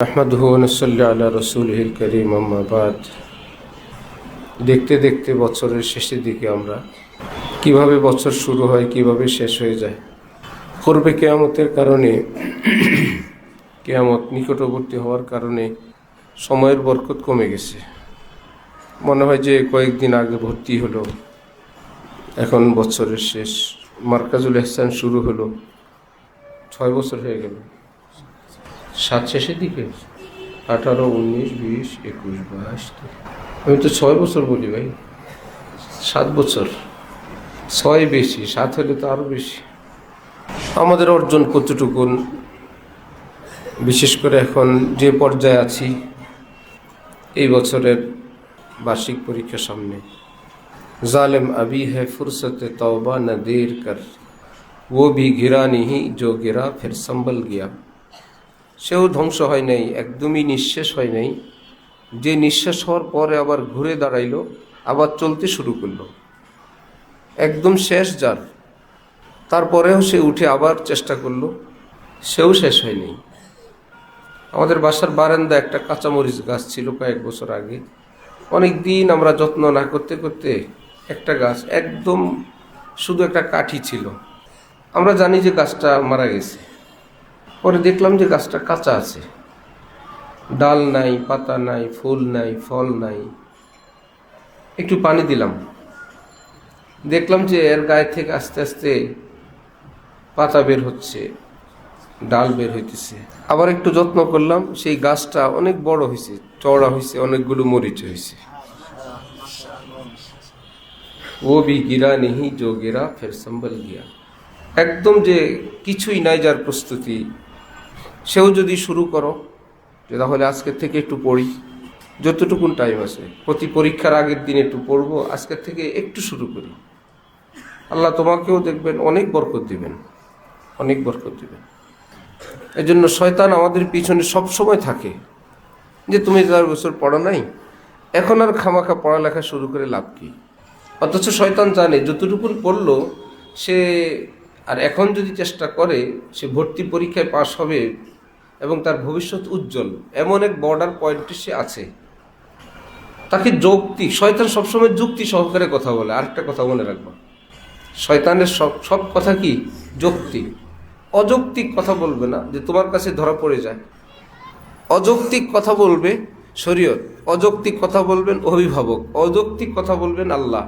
আহমদ নসল্লা আল্লাহ রসুল করিম আম্মাবাদ দেখতে দেখতে বছরের শেষের দিকে আমরা। কীভাবে বছর শুরু হয়, কীভাবে শেষ হয়ে যায়, করবে কেয়ামতের কারণে, কেয়ামত নিকটবর্তী হওয়ার কারণে সময়ের বরকত কমে গেছে। মনে হয় যে কয়েকদিন আগে ভর্তি হলো। এখন বছরের শেষ। মার্কাজুল এহসান শুরু হলো। ছয় বছর হয়ে গেল। সাত শেষের দিকে আঠারো উনিশ বিশ একুশ বাইশ তেইশ। আমি তো ছয় বছর বলি ভাই সাত বছর ছয় বেশি সাত হলে তো আরও বেশি আমাদের অর্জন কতটুকুন বিশেষ করে এখন যে পর্যায়ে আছি এই বছরের বার্ষিক পরীক্ষা সামনে জালেম আবি है फुर्सत तौबा न देर कर वो भी गिरा नहीं जो गिरा फिर संभल गया সেও ধ্বংস হয় নাই, একদমই নিঃশেষ হয় নাই। যে নিঃশ্বাস হওয়ার পরে আবার ঘুরে দাঁড়াইলো, আবার চলতে শুরু করল। একদম শেষ যার। তারপরেও সে উঠে আবার চেষ্টা করল, সেও শেষ হয়নি আমাদের বাসার বারান্দা একটা কাঁচামরিচ গাছ ছিল কয়েক বছর আগে। অনেক দিন আমরা যত্ন না করতে করতে একটা গাছ একদম শুধু একটা কাঠি ছিল। আমরা জানি যে গাছটা মারা গেছে। পরে দেখলাম যে গাছটা কাঁচা আছে। ডাল নাই, পাতা নাই, ফুল নাই, ফল নাই। একটু পানি দিলাম। দেখলাম যে এর গায়ে থেকে আস্তে আস্তে পাতা বের হচ্ছে, ডাল বের হইতেছে। আবার একটু যত্ন করলাম, সেই গাছটা অনেক বড় হয়েছে চওড়া হয়েছে অনেকগুলো মরিচ হয়েছে ও বি গিরা নেহি, জো গিরা ফের সম্বল গিয়া। একদম যে কিছুই নাই যার প্রস্তুতি সেও যদি শুরু করো, যে তাহলে আজকের থেকে একটু পড়ি। যতটুকুন টাইম আছে। প্রতি পরীক্ষার আগের দিন একটু পড়ব, আজকের থেকে একটু শুরু করি। আল্লাহ তোমাকেও দেখবেন, অনেক বরকত দিবেন। অনেক বরকত দিবেন। এই জন্য শয়তান আমাদের পিছনে সব সময় থাকে। যে তুমি চার বছর পড়া নাই, এখন আর খামাখা পড়ালেখা শুরু করে লাভ কি? অথচ শয়তান জানে, যতটুকুন পড়ল, সে আর এখন যদি চেষ্টা করে, সে ভর্তি পরীক্ষায় পাশ হবে এবং তার ভবিষ্যৎ উজ্জ্বল, এমন এক বর্ডার পয়েন্টে সে আছে। তাকে যৌক্তিক শয়তান সবসময় যুক্তি সহকারে কথা বলে। আরেকটা কথা মনে রাখবা। শয়তানের সব সব কথা কি? যৌক্তিক। অযৌক্তিক কথা বলবে না যে তোমার কাছে ধরা পড়ে যায়। অযৌক্তিক কথা বলবে শরীয়ত, অযৌক্তিক কথা বলবেন অভিভাবক, অযৌক্তিক কথা বলবেন আল্লাহ।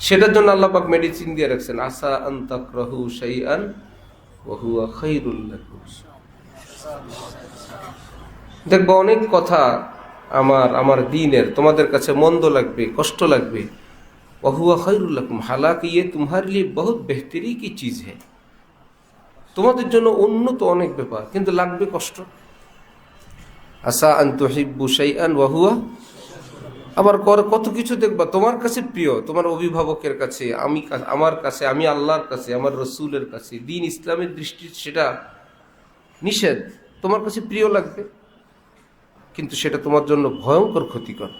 সেটার জন্য আল্লাহ পাক মেডিসিন দিয়ে রাখছেন আসা আন্তাক রহু শাইআন ওহুয়া খাইরুল লাকুম। দেখব অনেক কথা আমার আমার দিনের, তোমাদের কাছে মন্দ লাগবে, কষ্ট লাগবে। ওহুয়া খাইরুল লাকুম। হালাকি ইয়ে তোমার লিয়ে বহুত বেহতরি কি চিজ হ্যাঁ তোমাদের জন্য উন্নত অনেক ব্যাপার, কিন্তু লাগবে কষ্ট। আসা আন্তহিব্বু শাইআন ওয়াহুয়া আবার কত কিছু দেখবা? তোমার কাছে প্রিয়, তোমার অভিভাবকের কাছে, আমি আমার কাছে, আমি আল্লাহর কাছে, আমার রসুলের কাছে, দিন ইসলামের দৃষ্টি সেটা নিষেধ, তোমার কাছে প্রিয় লাগবে। কিন্তু সেটা তোমার জন্য ভয়ঙ্কর ক্ষতিকর।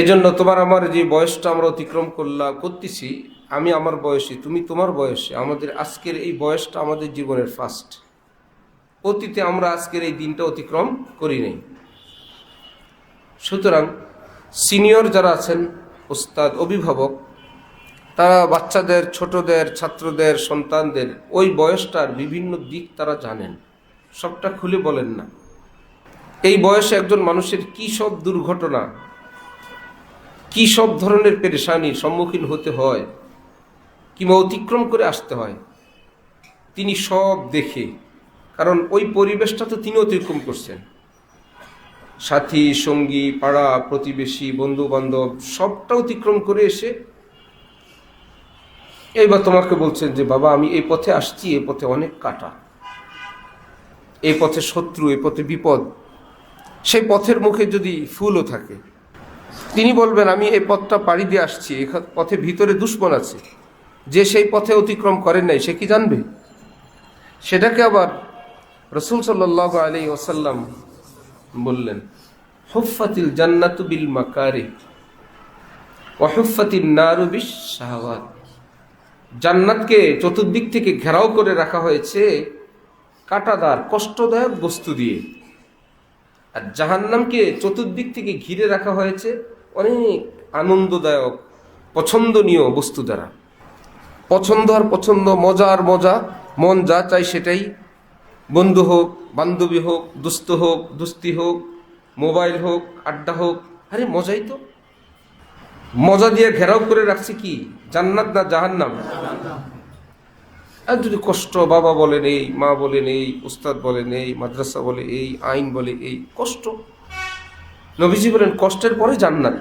এই জন্য তোমার আমার যে বয়সটা আমরা অতিক্রম করলাম করতেছি, আমি আমার বয়সী, তুমি তোমার বয়সে, আমাদের আজকের এই বয়সটা আমাদের জীবনের ফার্স্ট অতীতে আমরা আজকের এই দিনটা অতিক্রম করি নাই। সুতরাং সিনিয়র যারা আছেন, ওস্তাদ, অভিভাবক, তারা বাচ্চাদের, ছোটদের, ছাত্রদের, সন্তানদের ওই বয়সটার বিভিন্ন দিক তারা জানেন। সবটা খুলে বলেন না। এই বয়সে একজন মানুষের কি সব দুর্ঘটনা, কি সব ধরনের পেরেশানির সম্মুখীন হতে হয়, কিংবা অতিক্রম করে আসতে হয়, তিনি সব দেখে, কারণ ওই পরিবেশটা তো তিনি অতিক্রম করছেন। সাথী, সঙ্গী, পাড়া, প্রতিবেশী বন্ধু বান্ধব সবটা অতিক্রম করে এসে এইবার তোমাকে বলছেন যে, বাবা, আমি এই পথে আসছি, এই পথে অনেক কাটা। এই পথে শত্রু, এই পথে বিপদ। সেই পথের মুখে যদি ফুলও থাকে। তিনি বলবেন, আমি এই পথটা পাড়ি দিয়ে আসছি এখান পথে ভিতরে দুশ্মন আছে। যে সেই পথে অতিক্রম করেন নাই, সে কি জানবে? সেটাকে আবার রসুল সাল্লাহ আলী ওসাল্লাম বললেন হুফাতিল জান্নাতু বিল মাকারে ওহুফাতিল নারু বিশ শাহওয়াত। জান্নাতকে চতুর্দিক থেকে ঘেরাও করে রাখা হয়েছে কাটাদার, কষ্টদায়ক বস্তু দিয়ে। আর জাহান্নামকে চতুর্দিক থেকে ঘিরে রাখা হয়েছে অনেক আনন্দদায়ক, পছন্দনীয় বস্তু দ্বারা। পছন্দ আর পছন্দ মজা আর মজা, মন যা চাই সেটাই বন্ধু হোক, বান্ধবী হোক, দুস্থ হোক দুস্তি হোক, মোবাইল হোক, আড্ডা হোক, আরে মজাই তো। মজা দিয়ে ঘেরাও করে রাখছে কি? জান্নাত না জাহান্নাম? আর যদি কষ্ট বাবা বলেন এই মা বলেন এই উস্তাদ বলেন এই মাদ্রাসা বলে এই, আইন বলে এই, কষ্ট। নবীজি বলেন, কষ্টের পরে জান্নাত।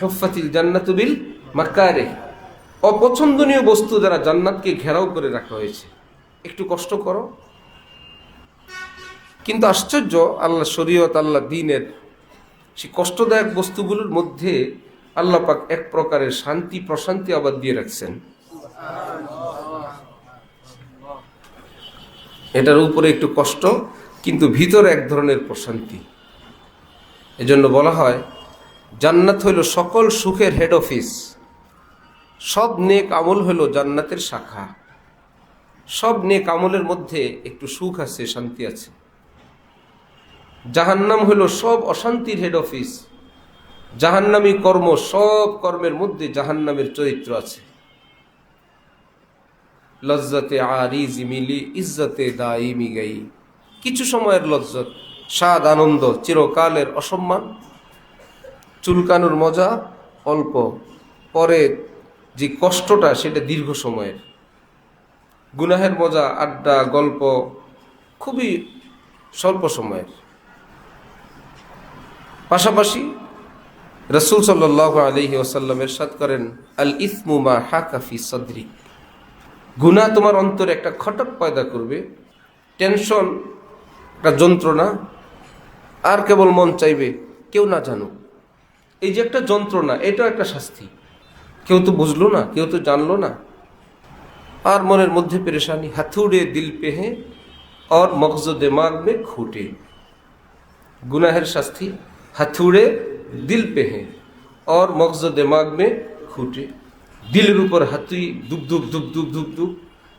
হফাতিল জান্নাত বিল মাক্কারে অপছন্দনীয় বস্তু দ্বারা জান্নাতকে ঘেরাও করে রাখা হয়েছে। একটু কষ্ট করো। কিন্তু আশ্চর্য, আল্লাহ শরীয়ত, আল্লাহ দিনের সেই কষ্টদায়ক বস্তুগুলোর মধ্যে আল্লাহ পাক এক প্রকারের শান্তি, প্রশান্তি আবার দিয়ে রাখছেন। এটার উপরে একটু কষ্ট, কিন্তু ভিতরে এক ধরনের প্রশান্তি। এজন্য বলা হয়, জান্নাত হইল সকল সুখের হেড অফিস সব নেক আমল হইল জান্নাতের শাখা। সব নেক আমলের মধ্যে একটু সুখ আছে, শান্তি আছে। জাহান্নাম হইল সব অশান্তির হেড অফিস জাহান্নামি কর্ম সব কর্মের মধ্যে জাহান্নামের চরিত্র আছে। লজ্জাতে আরিজি মিলি ইজ্জতে দাইমি গাই। কিছু সময়ের লজ্জত, স্বাদ, আনন্দ, চিরকালের অসম্মান। চুলকানোর মজা অল্প, পরে যে কষ্টটা সেটা দীর্ঘ সময়ের। গুনাহের মজা, আড্ডা, গল্প, খুবই স্বল্প সময়ের। পাশাপাশি রসুল সাল্লাহ আলহি ওসাল্লামের সাদ করেন আল ইসমুমা হাকাফি সদরিক গুণা তোমার অন্তরে একটা খটক পয়দা করবে টেনশন একটা যন্ত্রণা আর কেবল মন চাইবে কেউ না জানুক এই যে একটা যন্ত্রণা এটাও একটা শাস্তি কেউ তো বুঝলো না কেউ তো জানলো না আর মনের মধ্যে পেরেশানি হাথুড়ে দিল পেহে और मगज दिमाग में खूटे गुनाहेर শাস্তি হাথুড়ে দিল পেহে और मगज दिमाग में খুঁটে দিলের উপর হাতুই দুব দুব দুব দুব দুব দুব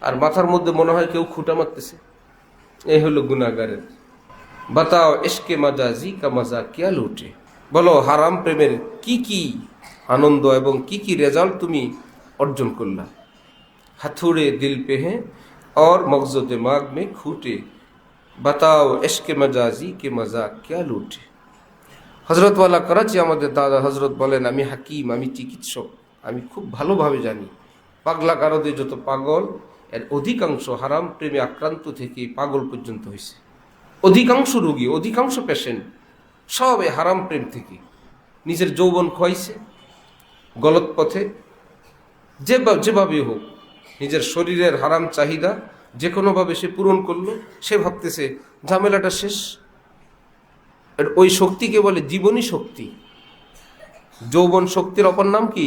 আর মাথার মধ্যে মনে হয় কেউ খুঁটা মারতেছে এই হলো গুনাগারের বাতাও এসকে মাজা জি কা মাজা কিয়া লুটে বলো হারাম প্রেমের কি কি আনন্দ এবং কি কি রেজাল্ট তুমি অর্জন করলা हथौड़े दिल पे हैं और मगज दिमाग में खूटे बताओ इश्क मजाजी के मजा क्या लूटे হজরতওয়ালা করাচি আমাদের দাদা হজরত বলেন, আমি হাকিম, আমি চিকিৎসক, আমি খুব ভালোভাবে জানি। পাগলা কারদে যত পাগল, এর অধিকাংশ হারাম প্রেমে আক্রান্ত থেকে পাগল পর্যন্ত হয়েছে অধিকাংশ রুগী, অধিকাংশ পেশেন্ট সব হারাম প্রেম থেকে নিজের যৌবন খোয়াইছে, গলত পথে। যে যেভাবে হোক, নিজের শরীরের হারাম চাহিদা যে কোনোভাবে সে পূরণ করল, সে ভাবতেছে ঝামেলাটা শেষ। ওই শক্তিকে বলে জীবনী শক্তি। যৌবন শক্তির অপর নাম কি?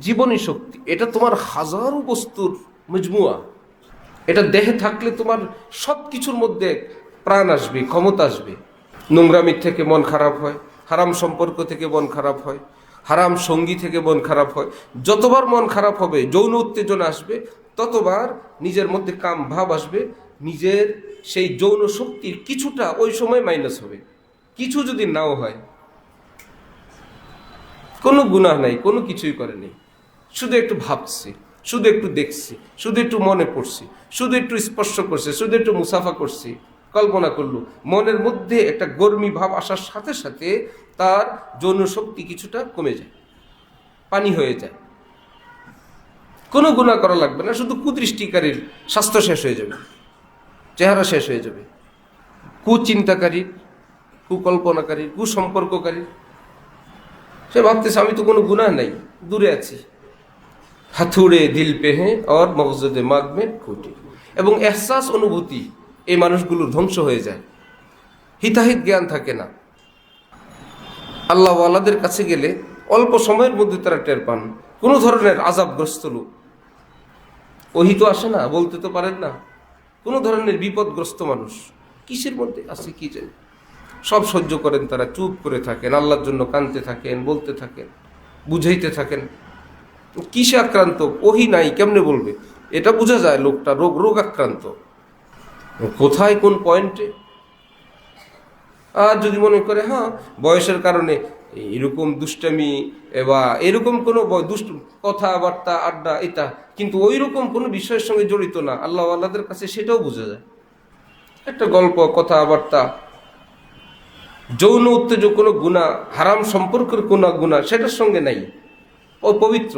জীবনী শক্তি। এটা তোমার হাজারো বস্তুর মজমুয়া। এটা দেহে থাকলে তোমার সব কিছুর মধ্যে প্রাণ আসবে, ক্ষমতা আসবে। নোংরামির থেকে মন খারাপ হয়, হারাম সম্পর্ক থেকে মন খারাপ হয়, হারাম সঙ্গী থেকে মন খারাপ হয়। যতবার মন খারাপ হবে, যৌন উত্তেজনা আসবে, ততবার নিজের মধ্যে কাম ভাব আসবে, নিজের সেই যৌন শক্তির কিছুটা ওই সময় মাইনাস হবে। কিছু যদি নাও হয়, কোনো গুনাহ নাই, কোনো কিছুই করে নেই। শুধু একটু ভাবছি, শুধু একটু দেখছি, শুধু একটু মনে পড়ছি, শুধু একটু স্পর্শ করছে, শুধু একটু মুসাফা করছি, কল্পনা করল মনের মধ্যে একটা গর্মী ভাব আসার সাথে সাথে তার যৌন শক্তি কিছুটা কমে যায়, পানি হয়ে যায়। কোনো গুণা করা লাগবে না, শুধু কুদৃষ্টিকারীর স্বাস্থ্য শেষ হয়ে যাবে। চেহারা শেষ হয়ে যাবে। কুচিন্তাকারীর কুকল্পনাকারীর কুসম্পর্ককারীর সে ভাবতেছে, আমি তো কোনো গুণা নাই, দূরে আছি। হাথুড়ে দিল পেহে আর মগজদে মাগমে খুঁটি এবং এহসাস অনুভূতি এই মানুষগুলোর ধ্বংস হয়ে যায়। হিতাহিত জ্ঞান থাকে না। আল্লাহওয়ালাদের কাছে গেলে অল্প সময়ের মধ্যে তারা টের পান। কোনো ধরনের আজাবগ্রস্ত লোক। ওহি তো আসে না, বলতে তো পারেন না। কোনো ধরনের বিপদগ্রস্ত মানুষ কিসের মধ্যে আছে কি জানি? সব সহ্য করেন তারা, চুপ করে থাকেন, আল্লাহর জন্য কানতে থাকেন, বলতে থাকেন, বুঝাইতে থাকেন। কিসে আক্রান্ত? ওহি নাই, কেমনে বলবে? এটা বোঝা যায় লোকটা, রোগ রোগ আক্রান্ত। কোথায় কোন পয়েন্টে আর যদি মনে করে হ্যাঁ বয়সের কারণে এরকম দুষ্টামি বা এরকম কোনো দুষ্ট কথাবার্তা, আড্ডা এটা কিন্তু ওই রকম কোনো বিষয়ের সঙ্গে জড়িত না। আল্লাহ আল্লাহদের কাছে সেটাও বোঝা যায়। একটা গল্প, কথাবার্তা, যৌন উত্তেজক কোনো গুণা, হারাম সম্পর্কের কোনো গুণা, সেটার সঙ্গে নাই। ও পবিত্র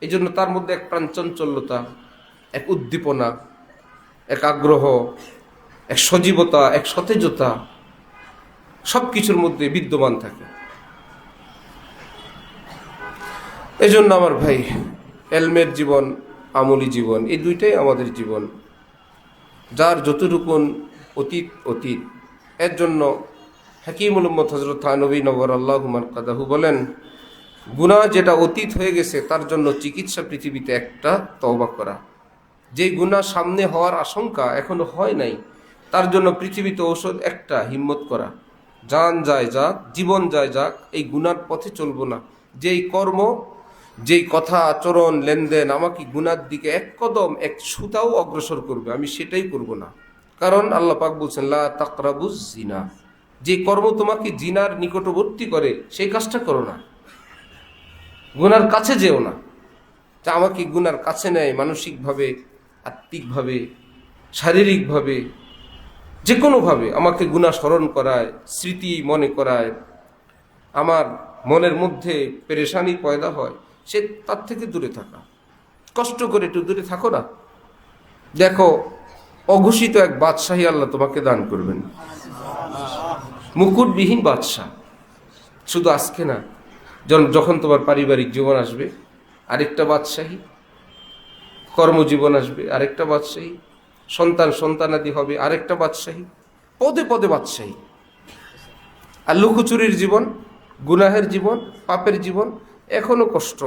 এই জন্য তার মধ্যে এক প্রাণচঞ্চল্যতা এক উদ্দীপনা, এক আগ্রহ, এক সজীবতা, এক সতেজতা সব কিছুর মধ্যে বিদ্যমান থাকে। এজন্য আমার ভাই, এলমের জীবন, আমলি জীবন, এই দুইটাই আমাদের জীবন। যার যতটুকুন অতীত অতীত। এর জন্য হাকিমুল উম্মত হজরত থানবী নবর আল্লাহমান কাদাহু বলেন, গুনাহ যেটা অতীত হয়ে গেছে, তার জন্য চিকিৎসা পৃথিবীতে একটা তওবা করা। যে গুণা সামনে হওয়ার আশঙ্কা এখনও হয় নাই, তার জন্য পৃথিবীতে ঔষধ একটা হিম্মত করা। যান যায় যাক, জীবন যায় যাক, এই গুনার পথে চলবো না। যেই কর্ম, যেই কথা, আচরণ, লেনদেন আমাকে গুনার দিকে এক কদম, এক সুতাও অগ্রসর করবে, আমি সেটাই করব না। কারণ আল্লাহ পাক বলছেন, লা তাকরাবুজ জিনা যে কর্ম তোমাকে জিনার নিকটবর্তী করে, সেই কাজটা করো না। গুনার কাছে যেও না। যা আমাকে গুনার কাছে নেয়, মানসিকভাবে, আত্মিকভাবে, শারীরিকভাবে যে কোনোভাবে আমাকে গুণা স্মরণ করায়, স্মৃতি মনে করায়, আমার মনের মধ্যে পেরেশানি পয়দা হয়, সে তার থেকে দূরে থাকা। কষ্ট করে একটু দূরে থাকো না। দেখো, অঘোষিত এক বাদশাহী আল্লাহ তোমাকে দান করবেন। মুকুটবিহীন বাদশাহ। শুধু আজকে না যখন তোমার পারিবারিক জীবন আসবে, আরেকটা বাদশাহী। কর্মজীবন আসবে, আরেকটা বাদশাহী। সন্তান সন্তানাদি হবে, আরেকটা বাদশাহী, পদে পদে বাদশাহী। আর লুকোচুরির জীবন, গুনাহের জীবন, পাপের জীবন, এখনও কষ্ট।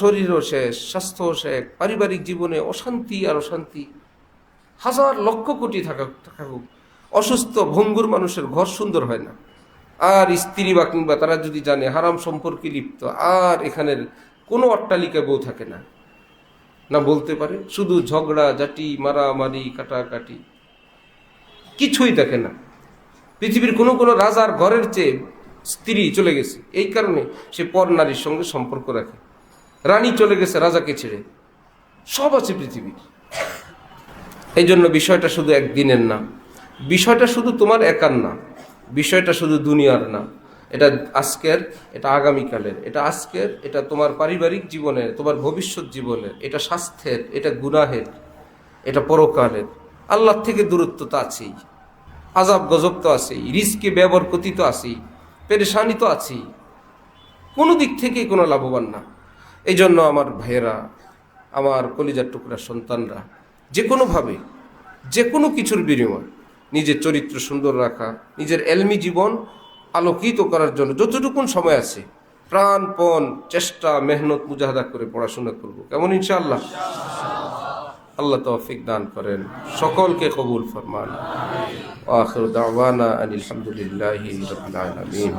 শরীরও শেষ, স্বাস্থ্যও শেষ, পারিবারিক জীবনে অশান্তি আর অশান্তি। হাজার লক্ষ কোটি থাকা থাকুক। অসুস্থ, ভঙ্গুর মানুষের ঘর সুন্দর হয় না। আর স্ত্রী বা কিংবা তারা যদি জানে, হারাম সম্পর্কে লিপ্ত, আর এখানের কোনো অট্টালিকা বউ থাকে না। না বলতে পারে। শুধু ঝগড়া, জাটি, মারামারি, কাটাকাটি। কিছুই দেখে না। পৃথিবীর কোনো কোনো রাজার ঘরের চেয়ে স্ত্রী চলে গেছে। এই কারণে সে পর নারীর সঙ্গে সম্পর্ক রাখে। রানী চলে গেছে রাজাকে ছেড়ে। সব আছে পৃথিবীর। এই জন্য বিষয়টা শুধু একদিনের না। বিষয়টা শুধু তোমার একার না। বিষয়টা শুধু দুনিয়ার না। এটা আজকের, এটা আগামীকালের। এটা আজকের, এটা তোমার পারিবারিক জীবনের, তোমার ভবিষ্যৎ জীবনের, এটা স্বাস্থ্যের, এটা গুনাহের, এটা পরকালের। আল্লাহর থেকে দূরত্ব তো আছেই। আজাব গজব তো আছেই। রিস্কে ব্যবহার কথিত আছেই। পেরেশানি তো আছেই। কোনো দিক থেকেই কোনো লাভবান না। এই জন্য আমার ভাইয়েরা, আমার কলিজার টুকরা সন্তানরা যে কোনোভাবে যে কোনো কিছুর বিনিময়, নিজের চরিত্র সুন্দর রাখা, নিজের এলমি জীবন আলোকিত করার জন্য যতটুকুন সময় আছে প্রাণপণ চেষ্টা, মেহনত, মুজাহাদা করে পড়াশোনা করব। কেমন ইনশাআল্লাহ? আল্লাহ তৌফিক দান করেন। সকলকে কবুল ফরমান। আখির দাওয়ানা আলহামদুলিল্লাহি রাব্বিল আলামিন।